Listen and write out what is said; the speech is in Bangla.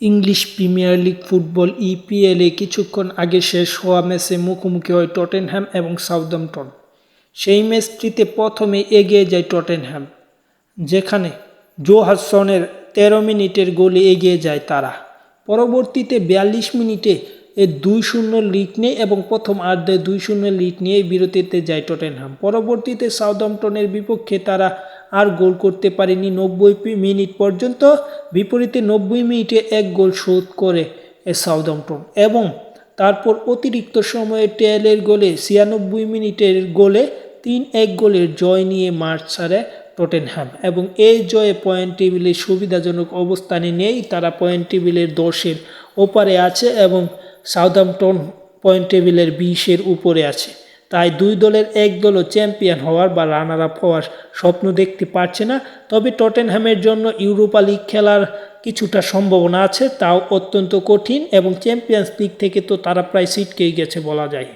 ইংলিশ প্রিমিয়ার লিগ ফুটবল ইপিএলে কিছুক্ষণ আগে শেষ হওয়া ম্যাচে মুখোমুখি হয় টটেনহ্যাম এবং সাউদাম্পটন। সেই ম্যাচটিতে প্রথমে এগিয়ে যায় টটেনহ্যাম, যেখানে জোহাসনের তেরো মিনিটের গোলে এগিয়ে যায় তারা। পরবর্তীতে বিয়াল্লিশ মিনিটে দুই শূন্য লিড নিয়ে এবং প্রথম আর্ধে দুই শূন্য লিড নিয়ে বিরতিতে যায় টটেনহাম পরবর্তীতে সাউদাম্পটনের বিপক্ষে তারা আর গোল করতে পারেনি নব্বই মিনিট পর্যন্ত। বিপরীতে নব্বই মিনিটে এক গোল শোধ করে সাউদাম্পটন এবং তারপর অতিরিক্ত সময়ে টেলের গোলে ছিয়ানব্বই মিনিটের গোলে তিন এক গোলের জয় নিয়ে মাঠ ছাড়ে টটেনহ্যাম এবং এই জয়ে পয়েন্ট টেবিলে সুবিধাজনক অবস্থানে নেই। তারা পয়েন্ট টেবিলের দশের ওপারে আছে এবং সাউদাম্পটন পয়েন্ট টেবিলের বিশের উপরে আছে। তাই দুই দলের এক দলও চ্যাম্পিয়ন হওয়ার বা রানার আপ হওয়ার স্বপ্ন দেখতে পারছে না। তবে টটেনহ্যামের জন্য ইউরোপা লিগ খেলার কিছুটা সম্ভাবনা আছে, তাও অত্যন্ত কঠিন এবং চ্যাম্পিয়ন্স লিগ থেকে তো তারা প্রায় সিটকেই গেছে বলা যায়।